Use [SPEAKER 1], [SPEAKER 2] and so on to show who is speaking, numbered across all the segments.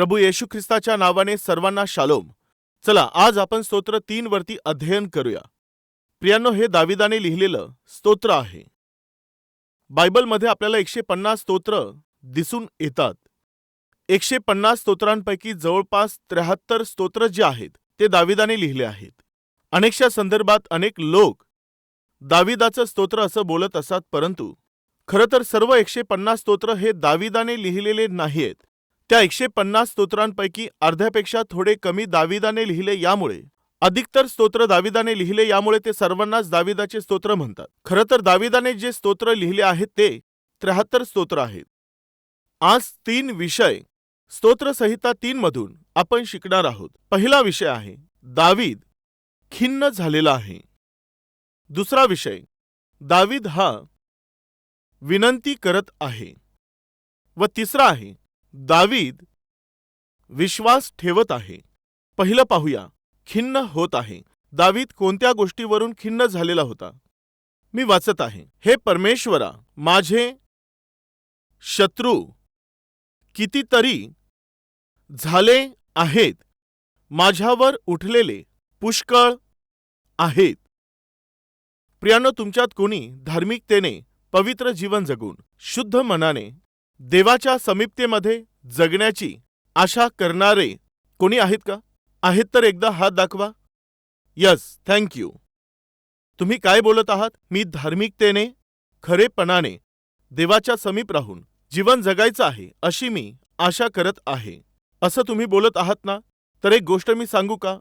[SPEAKER 1] प्रभू येशू ख्रिस्ताच्या नावाने सर्वांना शालोम. चला आज आपण स्तोत्र तीन वरती अध्ययन करूया. प्रियांनो हे दाविदाने लिहिलेलं स्तोत्र आहे. बायबलमध्ये आपल्याला एकशे पन्नास स्तोत्र दिसून येतात. एकशे पन्नास स्तोत्रांपैकी जवळपास त्र्याहत्तर स्तोत्र जे आहेत ते दाविदाने लिहिले आहेत. अनेकशा संदर्भात अनेक लोक दाविदाचं स्तोत्र असं बोलत असतात परंतु खरं तर सर्व एकशे पन्नास स्तोत्र हे दाविदाने लिहिलेले नाहीयेत. त्या एकशे पन्नास स्तोत्रांपैकी अर्ध्यापेक्षा थोडे कमी दाविदाने लिहिले यामुळे. अधिकतर स्तोत्र दाविदाने लिहिले यामुळे ते सर्वांनाच दाविदाचे स्तोत्र म्हणतात. खरं तर दाविदाने जे स्तोत्र लिहिले आहेत ते त्र्याहत्तर स्तोत्र आहेत. आज तीन विषय स्तोत्रसंहिता तीन मधून आपण शिकणार आहोत. पहिला विषय आहे दावीद खिन्न झालेला आहे. दुसरा विषय दावीद हा विनंती करत आहे. व तिसरा आहे दावीद विश्वास ठेवत आहे. पहिलं पाहूया. खिन्न होत आहे. दावीद कोणत्या गोष्टीवरून खिन्न झालेला होता? मी वाचत आहे. हे परमेश्वरा माझे शत्रू कितीतरी झाले आहेत. माझ्यावर उठलेले पुष्कळ आहेत. प्रियानो तुमच्यात कोणी धार्मिकतेने पवित्र जीवन जगून शुद्ध मनाने देवाच्या समीपतेमध्ये जगण्याची आशा करणारे कोणी आहेत का? आहेत तर एकदा हात दाखवा. यस थँक्यू तुम्ही काय बोलत आहात? मी धार्मिकतेने खरेपणाने देवाच्या समीप राहून जीवन जगायचं आहे अशी मी आशा करत आहे. असं तुम्ही बोलत आहात ना? तर एक गोष्ट मी सांगू का?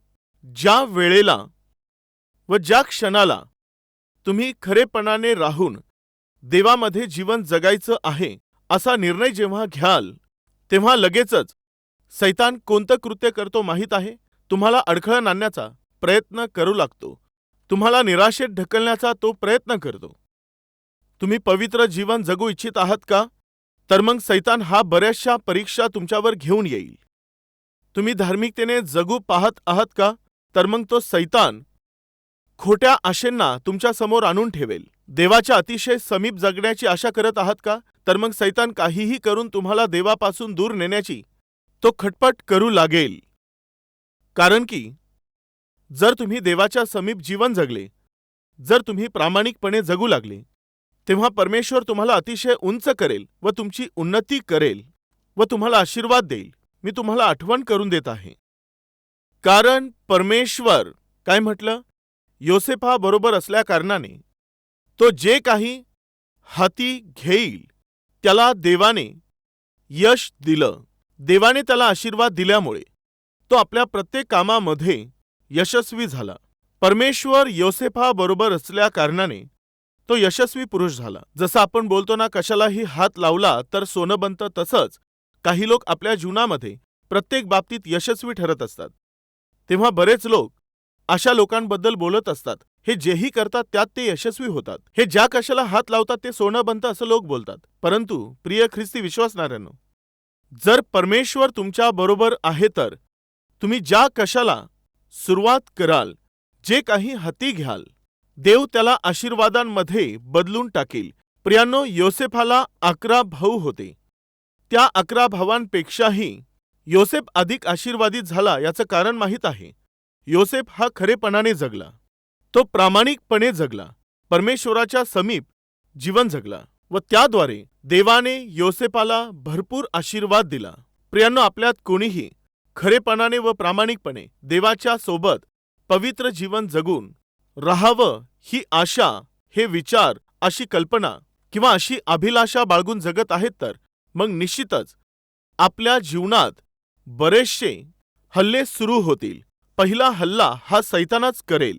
[SPEAKER 1] ज्या वेळेला व ज्या क्षणाला तुम्ही खरेपणाने राहून देवामध्ये जीवन जगायचं आहे असा निर्णय जेव्हा घ्याल तेव्हा लगेचच. सैतान कोणतं कृत्य करतो माहीत आहे? तुम्हाला अडखळण आणण्याचा प्रयत्न करू लागतो. तुम्हाला निराशेत ढकलण्याचा तो प्रयत्न करतो. तुम्ही पवित्र जीवन जगू इच्छित आहात का? तर मग सैतान हा बऱ्याचशा परीक्षा तुमच्यावर घेऊन येईल. तुम्ही धार्मिकतेने जगू पाहत आहात का? तर मग तो सैतान खोट्या आशेंना तुमच्यासमोर आणून ठेवेल. देवाच्या अतिशय समीप जगण्याची आशा करत आहात का? तर मग सैतान काहीही करून तुम्हाला देवापासून दूर नेण्याची तो खटपट करू लागेल. कारण की जर तुम्ही देवाच्या समीप जीवन जगले जर तुम्ही प्रामाणिकपणे जगू लागले तेव्हा परमेश्वर तुम्हाला अतिशय उंच करेल व तुमची उन्नती करेल व तुम्हाला आशीर्वाद देईल. मी तुम्हाला आठवण करून देत आहे. कारण परमेश्वर काय म्हटलं? योसेफा बरोबर असल्याकारणाने तो जे काही हाती घेईल त्याला देवाने यश दिलं. देवाने त्याला आशीर्वाद दिल्यामुळे तो आपल्या प्रत्येक कामामध्ये यशस्वी झाला. परमेश्वर योसेफा बरोबर असल्या कारणाने तो यशस्वी पुरुष झाला. जसं आपण बोलतो ना कशालाही हात लावला तर सोनं बनतं तसंच काही लोक आपल्या जीवनामध्ये प्रत्येक बाबतीत यशस्वी ठरत असतात. तेव्हा बरेच लोक अशा लोकांबद्दल बोलत असतात. हे जेही करतात त्यात ते यशस्वी होतात. हे ज्या कशाला हात लावतात ते सोनं बनतं असं लोक बोलतात. परंतु प्रिय ख्रिस्ती विश्वासणाऱ्यांनो जर परमेश्वर तुमच्या बरोबर आहे तर तुम्ही ज्या कशाला सुरुवात कराल जे काही हाती घ्याल देव त्याला आशीर्वादांमध्ये बदलून टाकेल. प्रियांनो योसेफाला अकरा भाऊ होते. त्या अकरा भावांपेक्षाही योसेफ अधिक आशीर्वादित झाला याचं कारण माहीत आहे. योसेफ हा खरेपणाने जगला. तो प्रामाणिकपणे जगला. परमेश्वराच्या समीप जीवन जगला व त्याद्वारे देवाने योसेपाला भरपूर आशीर्वाद दिला. प्रियांनो आपल्यात कोणीही खरेपणाने व प्रामाणिकपणे देवाच्या सोबत पवित्र जीवन जगून राहावं ही आशा हे विचार अशी कल्पना किंवा अशी अभिलाषा बाळगून जगत आहेत तर मग निश्चितच आपल्या जीवनात बरेचसे हल्ले सुरू होतील. पहिला हल्ला हा सैतानाच करेल.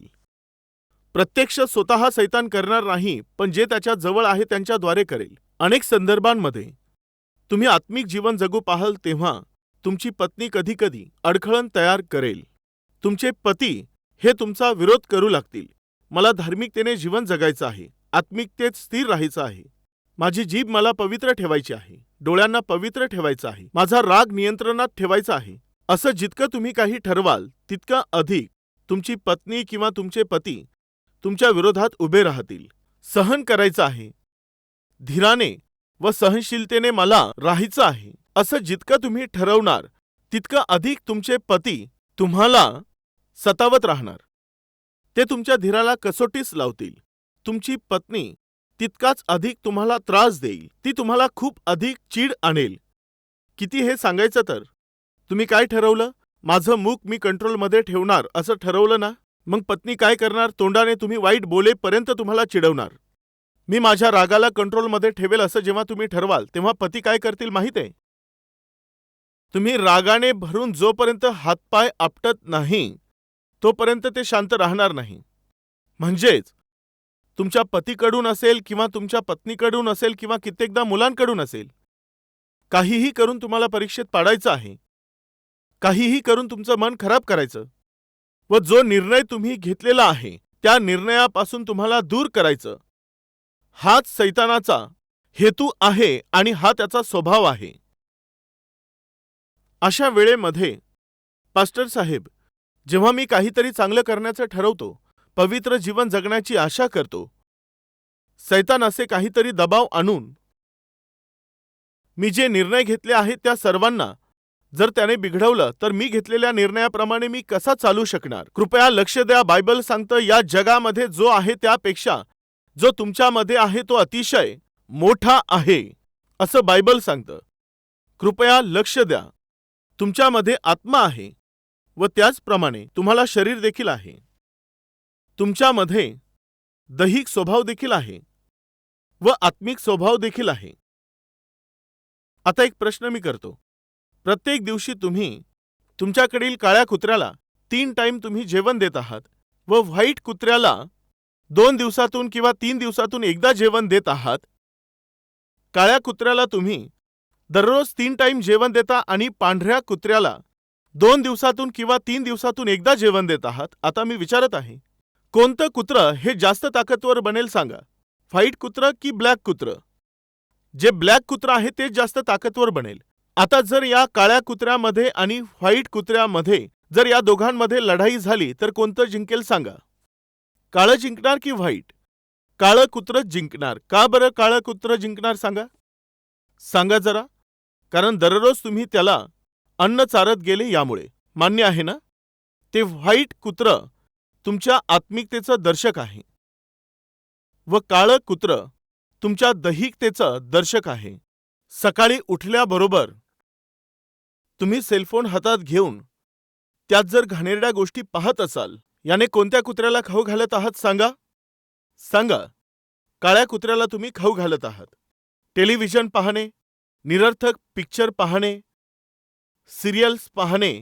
[SPEAKER 1] प्रत्यक्ष स्वतः सैतान करणार नाही पण जे त्याच्याजवळ आहे त्यांच्याद्वारे करेल. अनेक संदर्भांमध्ये. तुम्ही आत्मिक जीवन जगू पाहाल तेव्हा तुमची पत्नी कधीकधी अडखळण तयार करेल. तुमचे पती हे तुमचा विरोध करू लागतील. मला धार्मिकतेने जीवन जगायचं आहे. आत्मिकतेत स्थिर राहायचं आहे. माझी जीभ मला पवित्र ठेवायची आहे. डोळ्यांना पवित्र ठेवायचं आहे. माझा राग नियंत्रणात ठेवायचा आहे. असं जितकं तुम्ही काही ठरवाल तितकं अधिक तुमची पत्नी किंवा तुमचे पती तुमच्या विरोधात उभे राहतील. सहन करायचं आहे. धीराने व सहनशीलतेने मला राहायचं आहे. असं जितकं तुम्ही ठरवणार तितकं अधिक तुमचे पती तुम्हाला सतावत राहणार. ते तुमच्या धीराला कसोटीस लावतील. तुमची पत्नी तितकाच अधिक तुम्हाला त्रास देईल. ती तुम्हाला खूप अधिक चीड आणेल. किती हे सांगायचं तर? तुम्ही काय ठरवलं? माझं मूक मी कंट्रोलमध्ये ठेवणार असं ठरवलं ना? मग पत्नी काय करणार? तोंडाने तुम्ही वाईट बोलेपर्यंत तुम्हाला चिडवणार. मी माझ्या रागाला कंट्रोलमध्ये ठेवेल असं जेव्हा तुम्ही ठरवाल तेव्हा पती काय करतील माहीत? आहे तुम्ही रागाने भरून जोपर्यंत हातपाय आपटत नाही तोपर्यंत ते शांत राहणार नाही. म्हणजेच तुमच्या पतीकडून असेल किंवा तुमच्या पत्नीकडून असेल किंवा कित्येकदा मुलांकडून असेल काहीही करून तुम्हाला परीक्षेत पाडायचं आहे. काहीही करून तुमचं मन खराब करायचं. व जो निर्णय तुम्ही घेतलेला आहे त्या निर्णयापासून तुम्हाला दूर करायचं. हाच सैतानाचा हेतू आहे आणि हा त्याचा स्वभाव आहे. अशा वेळेमध्ये पास्टर साहेब जेव्हा मी काहीतरी चांगलं करण्याचं ठरवतो पवित्र जीवन जगण्याची आशा करतो सैतान असे काहीतरी दबाव आणून मी जे निर्णय घेतले आहेत त्या सर्वांना जर त्याने बिघडवलं तर मी घेतलेल्या निर्णयाप्रमाणे मी कसा चालू शकणार? कृपया लक्ष द्या बायबल सांगतं या जगामध्ये जो आहे त्यापेक्षा जो तुमच्यामध्ये आहे तो अतिशय मोठा आहे असं बायबल सांगतं. कृपया लक्ष द्या. तुमच्यामध्ये आत्मा आहे व त्याचप्रमाणे तुम्हाला शरीर देखील आहे. तुमच्यामध्ये दैहिक स्वभाव देखील आहे व आत्मिक स्वभाव देखील आहे. आता एक प्रश्न मी करतो. प्रत्येक दिवशी तुम्ही तुमच्याकडील काळ्या कुत्र्याला तीन टाईम तुम्ही जेवण देत आहात व व्हाईट कुत्र्याला दोन दिवसातून किंवा तीन दिवसातून एकदा जेवण देत आहात. काळ्या कुत्र्याला तुम्ही दररोज तीन टाईम जेवण देता आणि पांढऱ्या कुत्र्याला दोन दिवसातून किंवा तीन दिवसातून एकदा जेवण देत आहात. आता मी विचारत आहे कोणतं कुत्रं हे जास्त ताकदवर बनेल सांगा. व्हाईट कुत्रं की ब्लॅक कुत्रं? जे ब्लॅक कुत्रं आहे तेच जास्त ताकदवर बनेल. आता जर या काळ्या कुत्र्यामध्ये आणि व्हाईट कुत्र्यामध्ये जर या दोघांमध्ये लढाई झाली तर कोणतं जिंकेल सांगा? काळं जिंकणार की व्हाईट? काळं कुत्रं जिंकणार. का बरं काळं कुत्रं जिंकणार सांगा? सांगा जरा. कारण दररोज तुम्ही त्याला अन्न चारत गेले यामुळे. मान्य आहे ना? ते व्हाईट कुत्रं तुमच्या आत्मिकतेचं दर्शक आहे. व काळं कुत्रं तुमच्या दैहिकतेचं दर्शक आहे. सकाळी उठल्याबरोबर तुम्ही सेलफोन हातात घेऊन त्यात जर घाणेरड्या गोष्टी पाहत असाल याने कोणत्या कुत्र्याला खाऊ घालत आहात सांगा? सांगा. काळ्या कुत्र्याला तुम्ही खाऊ घालत आहात. टेलिव्हिजन पाहणे निरर्थक पिक्चर पाहणे सिरियल्स पाहणे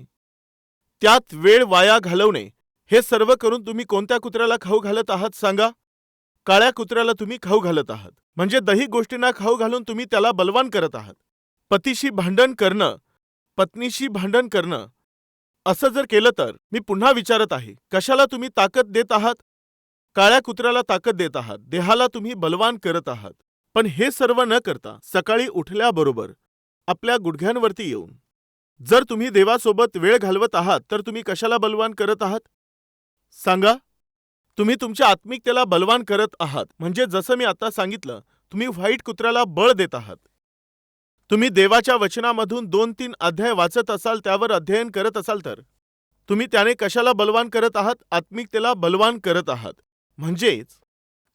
[SPEAKER 1] त्यात वेळ वाया घालवणे हे सर्व करून तुम्ही कोणत्या कुत्र्याला खाऊ घालत आहात सांगा? काळ्या कुत्र्याला तुम्ही खाऊ घालत आहात. म्हणजे दही गोष्टींना खाऊ घालून तुम्ही त्याला बलवान करत आहात. पतीशी भांडण करणं पत्नीशी भांडण करणं असं जर केलं तर मी पुन्हा विचारत आहे कशाला तुम्ही ताकद देत आहात? काळ्या कुत्र्याला ताकद देत आहात देहाला तुम्ही बलवान करत आहात. पण हे सर्व न करता सकाळी उठल्याबरोबर आपल्या गुडघ्यांवरती येऊन जर तुम्ही देवासोबत वेळ घालवत आहात तर तुम्ही कशाला बलवान करत आहात? सांगा. तुम्ही तुमच्या आत्मिकतेला बलवान करत आहात. म्हणजे जसं मी आता सांगितलं तुम्ही व्हाईट कुत्र्याला बळ देत आहात. तुम्ही देवाच्या वचनामधून दोन तीन अध्याय वाचत असाल त्यावर अध्ययन करत असाल तर. तुम्ही त्याने कशाला बलवान करत आहात? आत्मिकतेला बलवान करत आहात. म्हणजेच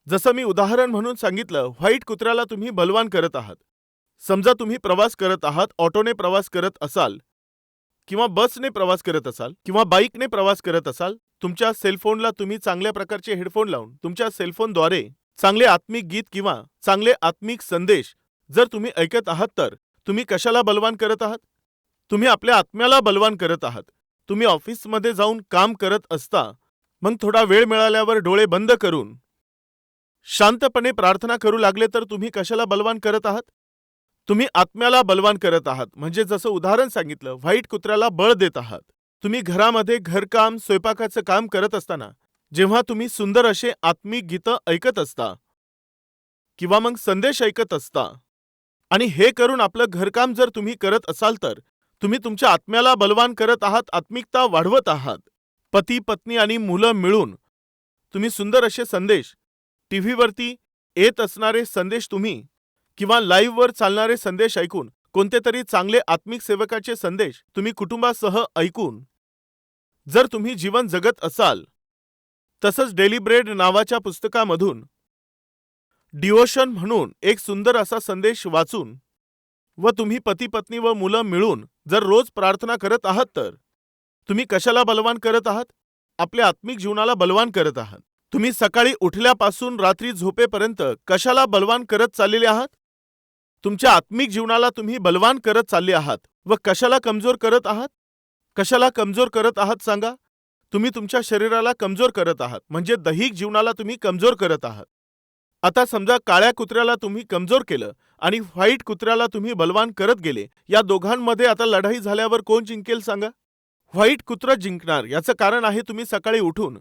[SPEAKER 1] जसं मी उदाहरण म्हणून सांगितलं व्हाईट कुत्र्याला तुम्ही बलवान करत आहात. समजा तुम्ही प्रवास करत आहात ऑटोने प्रवास करत असाल किंवा बसने प्रवास करत असाल किंवा बाईकने प्रवास करत असाल तुमच्या सेलफोनला तुम्ही चांगल्या प्रकारचे हेडफोन लावून तुमच्या सेलफोनद्वारे चांगले आत्मिक गीत किंवा चांगले आत्मिक संदेश जर तुम्ही ऐकत आहात तर तुम्ही कशाला बलवान करत आहात? तुम्ही आपल्या आत्म्याला बलवान करत आहात. तुम्ही ऑफिसमध्ये जाऊन काम करत असता मग थोडा वेळ मिळाल्यावर डोळे बंद करून शांतपणे प्रार्थना करू लागले तर तुम्ही कशाला बलवान करत आहात? तुम्ही आत्म्याला बलवान करत आहात. म्हणजे जसं उदाहरण सांगितलं व्हाईट कुत्र्याला बळ देत आहात. तुम्ही घरामध्ये घरकाम स्वयंपाकाचं काम करत असताना जेव्हा तुम्ही सुंदर असे आत्मिक गीतं ऐकत असता किंवा मग संदेश ऐकत असता आणि हे करून आपलं घरकाम जर तुम्ही करत असाल तर तुम्ही तुमच्या आत्म्याला बलवान करत आहात आत्मिकता वाढवत आहात. पती पत्नी आणि मुलं मिळून तुम्ही सुंदर असे संदेश टीव्हीवरती येत असणारे संदेश तुम्ही किंवा लाईव्हवर चालणारे संदेश ऐकून कोणते तरी चांगले आत्मिक सेवकाचे संदेश तुम्ही कुटुंबासह ऐकून जर तुम्ही जीवन जगत असाल तसंच डेली ब्रेड नावाच्या पुस्तकामधून डिओशन म्हणून एक सुंदर असा संदेश वाचून व तुम्ही पती पत्नी व मुलं मिळून जर रोज प्रार्थना करत आहात तर तुम्ही कशाला बलवान करत आहात? आपल्या आत्मिक जीवनाला बलवान करत आहात. तुम्ही सकाळी उठल्यापासून रात्री झोपेपर्यंत कशाला बलवान करत चाललेले आहात? तुमच्या आत्मिक जीवनाला तुम्ही बलवान करत चालले आहात व कशाला कमजोर करत आहात? कशाला कमजोर करत आहात सांगा? तुम्ही तुमच्या शरीराला कमजोर करत आहात. म्हणजे दैहिक जीवनाला तुम्ही कमजोर करत आहात. आता समजा काळ्या कुत्र्याला तुम्ही कमजोर केलं आणि व्हाईट कुत्र्याला तुम्ही बलवान करत गेले या दोघांमध्ये आता लढाई झाल्यावर कोण जिंकेल सांगा? व्हाईट कुत्रं जिंकणार याचं कारण आहे तुम्ही सकाळी उठून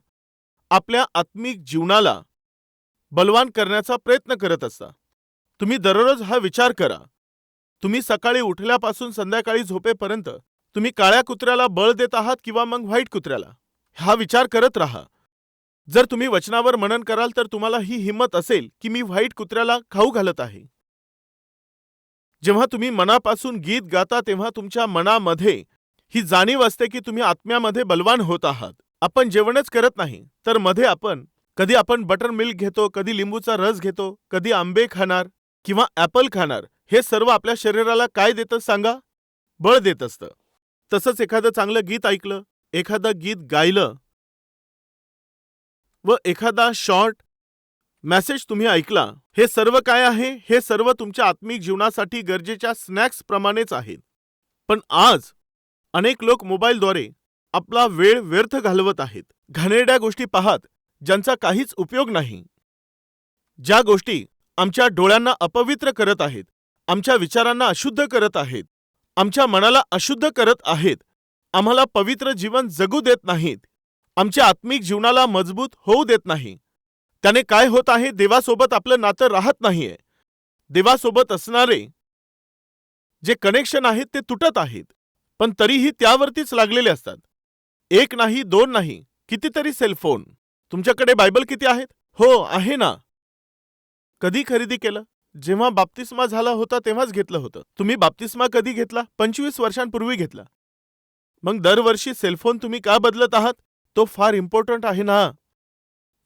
[SPEAKER 1] आपल्या आत्मिक जीवनाला बलवान करण्याचा प्रयत्न करत असता. तुम्ही दररोज हा विचार करा. तुम्ही सकाळी उठल्यापासून संध्याकाळी झोपेपर्यंत तुम्ही काळ्या कुत्र्याला बळ देत आहात किंवा मग व्हाईट कुत्र्याला? हा विचार करत राहा. जर तुम्ही वचनावर मनन कराल तर तुम्हाला ही हिंमत असेल की मी व्हाईट कुत्र्याला खाऊ घालत आहे. जेव्हा तुम्ही मनापासून गीत गाता तेव्हा तुमच्या मनामध्ये ही जाणीव असते की तुम्ही आत्म्यामध्ये बलवान होत आहात. आपण जेवणच करत नाही तर मध्ये आपण कधी आपण बटर मिल्क घेतो कधी लिंबूचा रस घेतो कधी आंबे खाणार किंवा ॲपल खाणार हे सर्व आपल्या शरीराला काय देतं सांगा? बळ देत असतं. तसंच एखादं चांगलं गीत ऐकलं एखादं गीत गायलं. व एखादा शॉर्ट मेसेज तुम्ही ऐकला हे सर्व काय आहे? हे सर्व तुमच्या आत्मिक जीवनासाठी गरजेच्या स्नॅक्स प्रमाणेच आहेत. पण आज अनेक लोक मोबाईलद्वारे आपला वेळ व्यर्थ घालवत आहेत. घाणेरड्या गोष्टी पाहत ज्यांचा काहीच उपयोग नाही. ज्या गोष्टी आमच्या डोळ्यांना अपवित्र करत आहेत आमच्या विचारांना अशुद्ध करत आहेत आमच्या मनाला अशुद्ध करत आहेत. आम्हाला पवित्र जीवन जगू देत नाहीत. आमच्या आत्मिक जीवनाला मजबूत होऊ देत नाही. त्याने काय होत आहे देवासोबत आपलं नातं राहत नाहीये. देवासोबत असणारे जे कनेक्शन आहेत ते तुटत आहेत. पण तरीही त्यावरतीच लागलेले असतात. एक नाही दोन नाही कितीतरी सेलफोन तुमच्याकडे बायबल किती आहेत? हो आहे ना. कधी खरेदी केलं? जेव्हा बाप्तिस्मा झाला होता तेव्हाच घेतलं होतं. तुम्ही बाप्तिस्मा कधी घेतला? पंचवीस वर्षांपूर्वी घेतला. मग दरवर्षी सेलफोन तुम्ही का बदलत आहात? तो फार इम्पॉर्टंट आहे ना.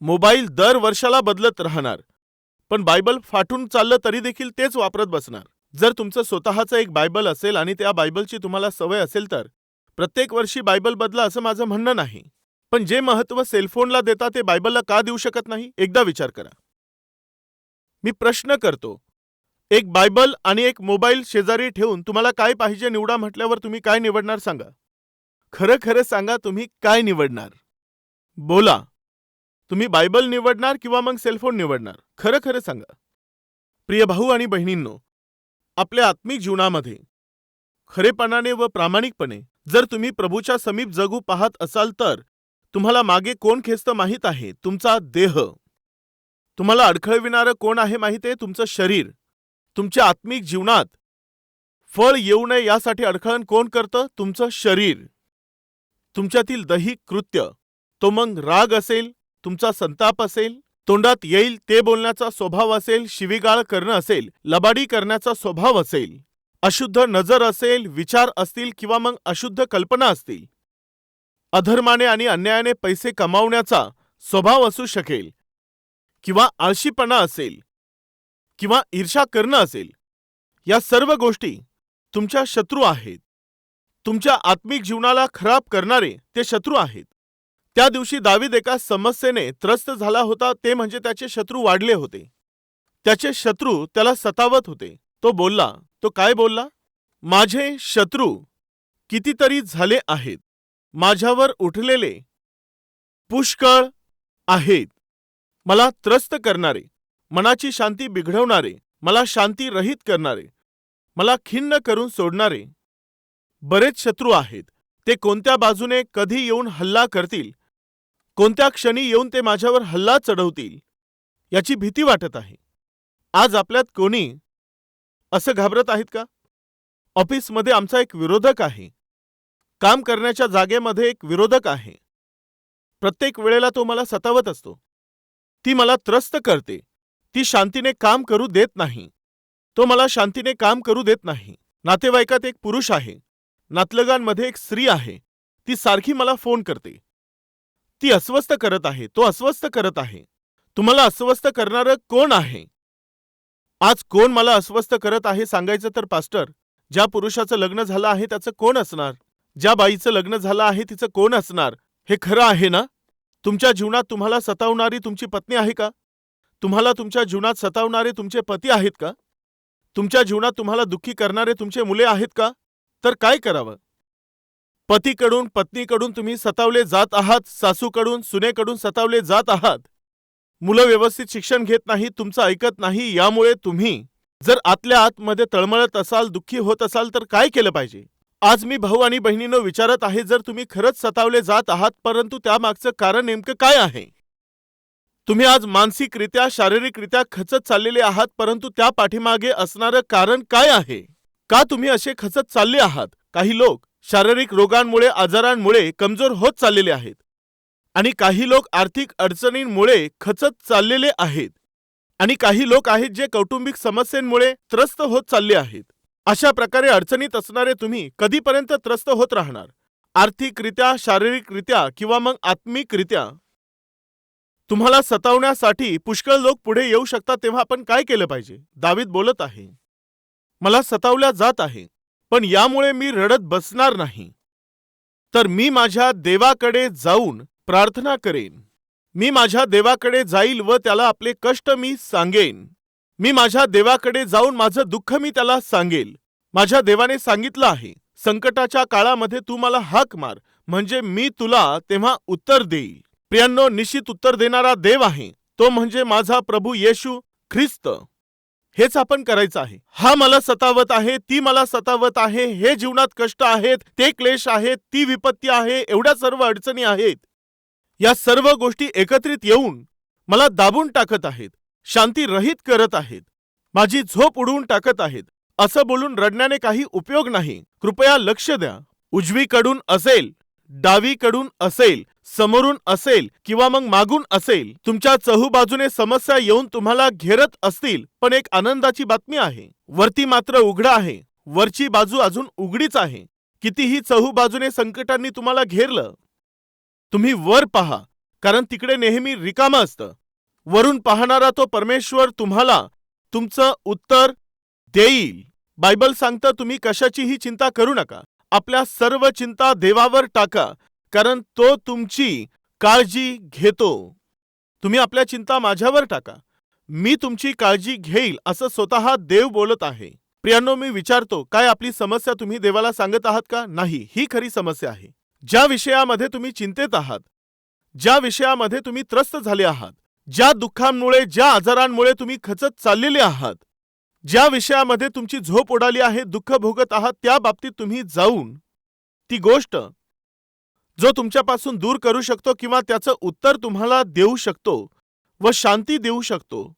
[SPEAKER 1] मोबाईल दर वर्षाला बदलत राहणार. पण बायबल फाटून चाललं तरी देखील तेच वापरत बसणार. जर तुमचं स्वतःचं एक बायबल असेल आणि त्या बायबलची तुम्हाला सवय असेल तर प्रत्येक वर्षी बायबल बदला असं माझं म्हणणं नाही. पण जे महत्त्व सेलफोनला देता ते बायबलला का देऊ शकत नाही? एकदा विचार करा. मी प्रश्न करतो. एक बायबल आणि एक मोबाईल शेजारी ठेवून तुम्हाला काय पाहिजे निवडा म्हटल्यावर तुम्ही काय निवडणार सांगा. खरं खरं सांगा तुम्ही काय निवडणार. बोला. तुम्ही बायबल निवडणार किंवा मग सेलफोन निवडणार. खरं खरं सांगा. प्रिय भाऊ आणि बहिणींनो आपल्या आत्मिक जीवनामध्ये खरेपणाने व प्रामाणिकपणे जर तुम्ही प्रभूच्या समीप जगू पाहत असाल तर तुम्हाला मागे कोण खेचतं माहीत आहे? तुमचा देह. तुम्हाला अडखळविणारं कोण आहे माहीत आहे तुमचं शरीर. तुमच्या आत्मिक जीवनात. फळ येऊ नये यासाठी अडखळण कोण करतं? तुमचं शरीर. तुमच्यातील दैहिक कृत्य. तो मग राग असेल तुमचा संताप असेल तोंडात येईल ते बोलण्याचा स्वभाव असेल शिवीगाळ करणं असेल लबाडी करण्याचा स्वभाव असेल. अशुद्ध नजर असेल विचार असतील किंवा मग अशुद्ध कल्पना असतील. अधर्माने आणि अन्यायाने पैसे कमावण्याचा स्वभाव असू शकेल. किंवा आळशीपणा असेल किंवा ईर्षा करणं असेल या सर्व गोष्टी तुमच्या शत्रू आहेत. तुमच्या आत्मिक जीवनाला खराब करणारे ते शत्रू आहेत. त्या दिवशी दावीद एका समस्येने त्रस्त झाला होता ते म्हणजे त्याचे शत्रू वाढले होते. त्याचे शत्रू त्याला सतावत होते. तो बोलला तो काय बोलला? माझे शत्रू कितीतरी झाले आहेत. माझ्यावर उठलेले पुष्कळ आहेत. मला त्रस्त करणारे मनाची शांती बिघडवणारे मला शांती रहित करणारे मला खिन्न करून सोडणारे बरेच शत्रू आहेत. ते कोणत्या बाजूने कधी येऊन हल्ला करतील? कोणत्या क्षणी येऊन ते माझ्यावर हल्ला चढवतील? याची भीती वाटत आहे. आज आपल्यात कोणी असं घाबरत आहेत का? ऑफिसमध्ये आमचा एक विरोधक आहे. काम करण्याच्या जागेमध्ये एक विरोधक आहे. प्रत्येक वेळेला तो मला सतावत असतो. ती मला त्रस्त करते. ती शांतीने काम करू देत नाही. तो मला शांतीने काम करू देत नाही. नातेवाईकात एक पुरुष आहे. नातलगांमध्ये एक स्त्री आहे. ती सारखी मला फोन करते. ती अस्वस्थ करत आहे. तो अस्वस्थ करत आहे. तुम्हाला अस्वस्थ करणारं कोण आहे? आज कोण मला अस्वस्थ करत आहे सांगायचं तर पास्टर ज्या पुरुषाचं लग्न झालं आहे त्याचं कोण असणार? ज्या बाईचं लग्न झालं आहे तिचं कोण असणार? हे खरं आहे ना? तुमच्या जीवनात तुम्हाला सतावणारी तुमची पत्नी आहे का? तुम्हाला तुमच्या जीवनात सतावणारे तुमचे पती आहेत का? तुमच्या जीवनात तुम्हाला दुःखी करणारे तुमचे मुले आहेत का? तर काय करावं? पतीकडून पत्नीकडून तुम्ही सतावले जात आहात सासूकडून सुनेकडून सतावले जात आहात. मुलं व्यवस्थित शिक्षण घेत नाही तुमचं ऐकत नाही यामुळे तुम्ही जर आतल्या आतमध्ये तळमळत असाल दुःखी होत असाल तर काय केलं पाहिजे? आज मी भाऊ आणि बहिणीनं विचारत आहे जर तुम्ही खरंच सतावले जात आहात परंतु त्यामागचं कारण नेमकं काय आहे? तुम्ही आज मानसिकरित्या शारीरिकरित्या खचत चाललेले आहात परंतु त्या पाठीमागे असणारं कारण काय आहे? का तुम्ही असे खचत चालले आहात? काही लोक शारीरिक रोगांमुळे आजारांमुळे कमजोर होत चाललेले आहेत आणि काही लोक आर्थिक अडचणींमुळे खचत चाललेले आहेत आणि काही लोक आहेत जे कौटुंबिक समस्यांमुळे त्रस्त होत चालले आहेत. अशा प्रकारे अडचणीत असणारे तुम्ही कधीपर्यंत त्रस्त होत राहणार? आर्थिकरित्या शारीरिकरित्या किंवा मग आत्मिकरित्या? तुम्हाला सतावण्यासाठी पुष्कळ लोक पुढे येऊ शकतात तेव्हा आपण काय केलं पाहिजे? दावीद बोलत आहे. मला सतावल्या जात आहे पण यामुळे मी रडत बसणार नाही. तर मी माझ्या देवाकडे जाऊन प्रार्थना करेन. मी माझ्या देवाकडे जाईल व त्याला आपले कष्ट मी सांगेन. मी माझ्या देवाकडे जाऊन माझं दुःख मी त्याला सांगेल. माझ्या देवाने सांगितलं आहे संकटाच्या काळामध्ये तू मला हाक मार म्हणजे मी तुला तेव्हा उत्तर देईल. प्रियांनो निश्चित उत्तर देणारा देव आहे तो म्हणजे माझा प्रभू येशू ख्रिस्त. हेच आपण करायचं आहे. हा मला सतावत आहे ती मला सतावत आहे हे जीवनात कष्ट आहेत ते क्लेश आहेत ती विपत्ती आहे एवढ्या सर्व अडचणी आहेत. या सर्व गोष्टी एकत्रित येऊन मला दाबून टाकत आहेत. शांती रहित करत आहेत. माझी झोप उडवून टाकत आहेत. असं बोलून रडण्याने काही उपयोग नाही. कृपया लक्ष द्या. उजवीकडून असेल डावीकडून असेल समोरून असेल किंवा मग मागून असेल तुमच्या चहूबाजूने समस्या येऊन तुम्हाला घेरत असतील पण एक आनंदाची बातमी आहे. वरती मात्र उघडा आहे. वरची बाजू अजून उघडीच आहे. कितीही चहूबाजूने संकटांनी तुम्हाला घेरलं तुम्ही वर पहा कारण तिकडे नेहमी रिकामं असतं. वरून पाहणारा तो परमेश्वर तुम्हाला तुमचं उत्तर देईल. बायबल सांगतं तुम्ही कशाचीही चिंता करू नका. आपल्या सर्व चिंता देवावर टाका कारण तो तुमची काळजी घेतो. तुम्ही आपल्या चिंता माझ्यावर टाका. मी तुमची काळजी घेईल असं स्वतः देव बोलत आहे. प्रियांनो मी विचारतो काय आपली समस्या तुम्ही देवाला सांगत आहात का? नाही ही खरी समस्या आहे. ज्या विषयामध्ये तुम्ही चिंतेत आहात ज्या विषयामध्ये तुम्ही त्रस्त झाले आहात ज्या दुःखांमुळे ज्या आजारांमुळे तुम्ही खचत चाललेले आहात ज्या विषयामध्ये तुमची झोप उडाली आहे दुःख भोगत आहात त्या बाबतीत तुम्ही जाऊन ती गोष्ट जो तुमच्यापासून दूर करू शकतो किंवा त्याचं उत्तर तुम्हाला देऊ शकतो व शांती देऊ शकतो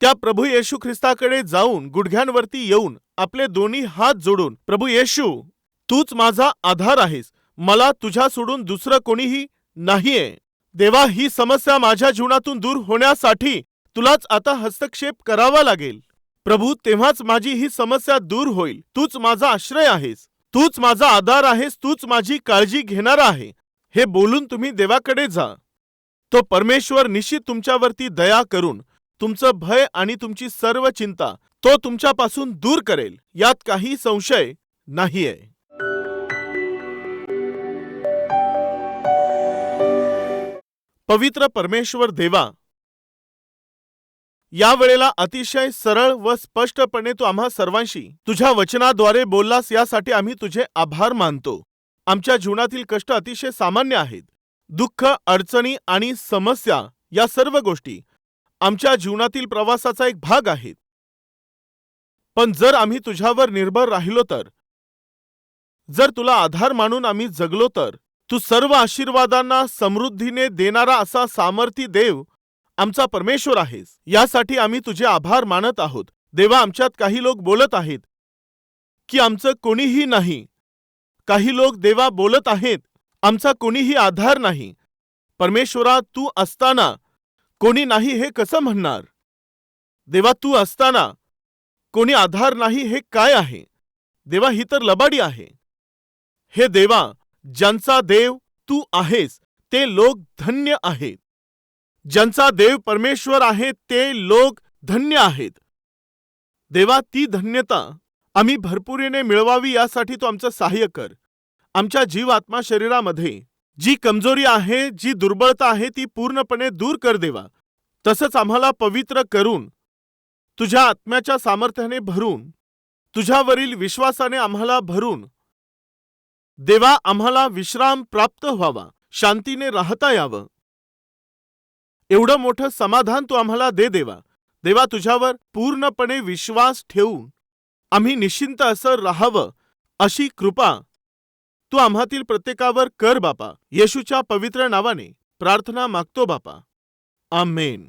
[SPEAKER 1] त्या प्रभू येशू ख्रिस्ताकडे जाऊन गुडघ्यांवरती येऊन आपले दोन्ही हात जोडून प्रभू येशू तूच माझा आधार आहेस. मला तुझ्या सोडून दुसरं कोणीही नाहीये. देवा ही समस्या माझ्या जीवनातून दूर होण्यासाठी तुलाच आता हस्तक्षेप करावा लागेल. प्रभू तेव्हाच माझी ही समस्या दूर होईल. तूच माझा आश्रय आहेस. तूच माझा आधार आहेस. तूच माझी काळजी घेणारा आहे. हे बोलून तुम्ही देवाकडे जा. तो परमेश्वर निश्चित तुमच्यावरती दया करून तुमचं भय आणि तुमची सर्व चिंता तो तुमच्यापासून दूर करेल. यात काही संशय नाहीये. पवित्र परमेश्वर देवा. या वेळेला अतिशय सरळ व स्पष्टपणे तू आम्हा सर्वांशी तुझ्या वचनाद्वारे बोललास यासाठी आम्ही तुझे आभार मानतो. आमच्या जीवनातील कष्ट अतिशय सामान्य आहेत. दुःख अडचणी आणि समस्या या सर्व गोष्टी आमच्या जीवनातील प्रवासाचा एक भाग आहेत. पण जर आम्ही तुझ्यावर निर्भर राहिलो तर जर तुला आधार मानून आम्ही जगलो तर तू सर्व आशीर्वादांना समृद्धीने देणारा असा सामर्थी देव आमचा परमेश्वर आहेस. यासाठी आम्ही तुझे आभार मानत आहोत. देवा आमच्यात काही लोक बोलत आहेत की आमचं कोणीही नाही. काही लोक देवा बोलत आहेत आमचा कोणीही आधार नाही. परमेश्वरा तू असताना कोणी नाही हे कसं म्हणणार? देवा तू असताना कोणी आधार नाही हे काय आहे? देवा ही तर लबाडी आहे. हे देवा ज्यांचा देव तू आहेस ते लोक धन्य आहेत. ज्यांचा देव परमेश्वर आहे ते लोक धन्य आहेत. देवा ती धन्यता आम्ही भरपुरीने मिळवावी यासाठी तू आमचं सहाय्य कर. आमच्या जीव आत्मा शरीरामध्ये जी कमजोरी आहे जी दुर्बळता आहे ती पूर्णपणे दूर कर देवा. तसंच आम्हाला पवित्र करून तुझ्या आत्म्याच्या सामर्थ्याने भरून तुझ्यावरील विश्वासाने आम्हाला भरून देवा आम्हाला विश्राम प्राप्त व्हावा शांतीने राहता यावं. एवढं मोठं समाधान तू आम्हाला दे देवा. देवा तुझ्यावर पूर्णपणे विश्वास ठेवून आम्ही निश्चिंत असं राहावं अशी कृपा तू आम्हातील प्रत्येकावर कर बापा. येशूच्या पवित्र नावाने प्रार्थना मागतो बापा. आमेन.